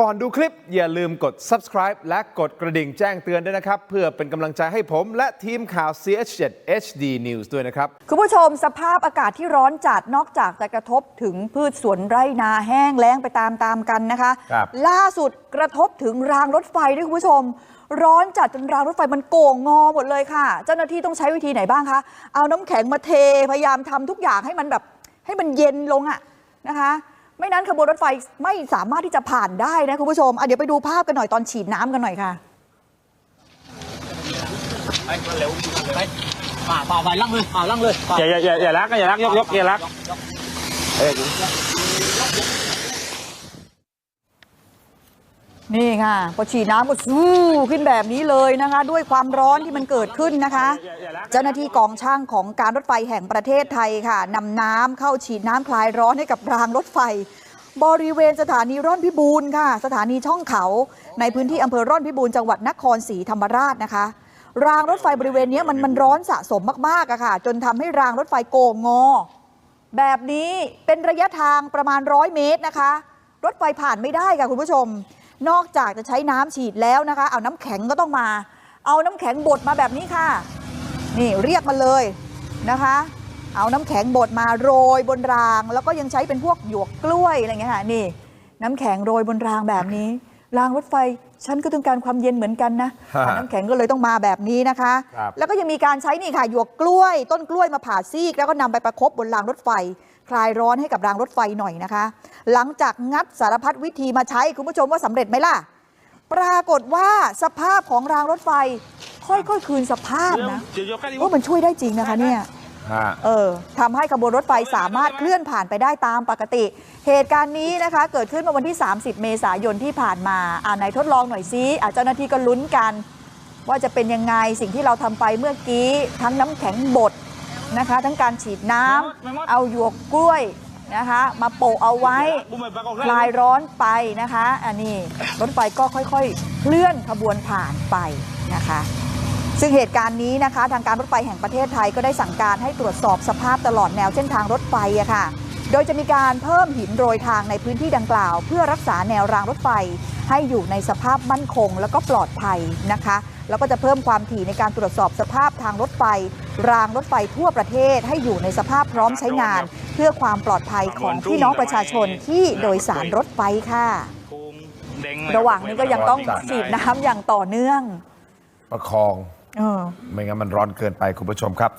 ก่อนดูคลิปอย่าลืมกด subscribe และกดกระดิ่งแจ้งเตือนด้วยนะครับ เพื่อเป็นกำลังใจให้ผมและทีมข่าว CH7 HD News ด้วยนะครับ คุณผู้ชมสภาพอากาศที่ร้อนจัดนอกจากจะกระทบถึงพืชสวนไร่นาแห้งแล้งไปตามๆกันนะคะ ครับล่าสุดกระทบถึงรางรถไฟด้วยคุณผู้ชม ร้อนจัดจนรางรถไฟมันโก่งงอหมดเลยค่ะ เจ้าหน้าที่ต้องใช้วิธีไหนบ้างคะเอาน้ำแข็งมาเทพยายามทำทุกอย่างให้มันแบบให้มันเย็นลงอะนะคะ ไม่นั้นขบวนรถไฟไม่สามารถที่จะผ่านได้นะคุณผู้ชมเดี๋ยวไปดูภาพกันหน่อยตอนฉีดน้ำกันหน่อยค่ะไปเร็วไปป่าป่าไปลั่งเลยป่าลั่งเลยอย่าอย่าอย่าอย่ารักอย่าลักยกยกอย่าลักเอ้ย นี่ค่ะพอฉีดน้ำก็สู้ขึ้นแบบนี้เลยนะคะ ด้วยความร้อนที่มันเกิดขึ้นนะคะ เจ้าหน้าที่กองช่างของการรถไฟแห่งประเทศไทยค่ะนำน้ำเข้าฉีดน้ำคลายร้อนให้กับรางรถไฟ บริเวณสถานีร่อนพิบูลค่ะ สถานีช่องเขา ในพื้นที่อำเภอร่อนพิบูลจังหวัดนครศรีธรรมราชนะคะ รางรถไฟบริเวณนี้มันมันร้อนสะสมมากๆอะค่ะ จนทำให้รางรถไฟโกงงอ แบบนี้เป็นระยะทางประมาณร้อยเมตรนะคะ รถไฟผ่านไม่ได้ค่ะคุณผู้ชม นอกจากจะใช้น้ำฉีดแล้วนะคะ เอาน้ำแข็งก็ต้องมา เอาน้ำแข็งบดมาแบบนี้ค่ะ นี่เรียกมาเลยนะคะ เอาน้ำแข็งบดมาโรยบนราง แล้วก็ยังใช้เป็นพวกหยวกกล้วยอะไรเงี้ยค่ะนี่ น้ำแข็งโรยบนรางแบบนี้ รางรถไฟฉันก็ต้องการความเย็นเหมือนกันนะฮะน้ำแข็งก็เลยต้องมาแบบนี้นะคะครับแล้วก็ยังมีการใช้นี่ค่ะหยวกกล้วย ต้นกล้วยมาผ่าซีกแล้วก็นำไปประคบบนรางรถไฟ คลายร้อนให้กับรางรถไฟหน่อยนะคะ หลังจากงัดสารพัดวิธีมาใช้คุณผู้ชมว่าสำเร็จไหมล่ะ ปรากฏว่าสภาพของรางรถไฟ ค่อยๆ คืนสภาพนะเดี๋ยวยกแค่นี้ว่ามันช่วยได้จริงนะคะเนี่ยฮะเออทำให้ขบวนรถไฟสามารถเคลื่อนผ่านไปได้ตามปกติ เหตุการณ์นี้นะคะ เกิดขึ้นเมื่อวันที่ 30 เมษายนที่ผ่านมาอ่าไหนทดลองหน่อยซิอะเจ้าหน้าที่ก็ลุ้นกัน ว่าจะเป็นยังไงสิ่งที่เราทำไปเมื่อกี้ ทั้งน้ำแข็งบด นะคะ ทั้งการฉีดน้ำเอาหยวกกล้วยนะคะ มาโปะเอาไว้คลายร้อนไปนะคะอันนี้รถไฟก็ค่อยๆ เคลื่อนขบวนผ่านไปนะคะ ซึ่งเหตุการณ์นี้นะคะ ทางการรถไฟแห่งประเทศไทยก็ได้สั่งการให้ตรวจสอบสภาพตลอดแนวเส้นทางรถไฟอะค่ะ โดยจะมีการเพิ่มหินโรยทางในพื้นที่ดังกล่าว เพื่อรักษาแนวรางรถไฟให้อยู่ในสภาพมั่นคง แล้วก็ปลอดภัยนะคะ แล้วก็จะเพิ่มความถี่ในการตรวจสอบสภาพทางรถไฟ รางรถไฟทั่วประเทศให้อยู่ในสภาพพร้อมใช้งาน เพื่อความปลอดภัยของพี่น้องประชาชนที่โดยสารรถไฟค่ะ ระหว่างนี้ก็ยังต้องฉีดน้ำอย่างต่อเนื่อง ประคอง เออ ไม่งั้นมันร้อนเกินไปคุณผู้ชมครับ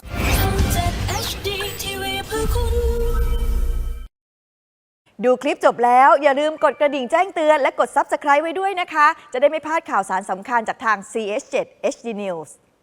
ดูคลิปจบแล้วอย่าลืมกดกระดิ่งแจ้งเตือนและกด Subscribe ไว้ด้วยนะคะ จะได้ไม่พลาดข่าวสารสำคัญจากทาง CS7 HD News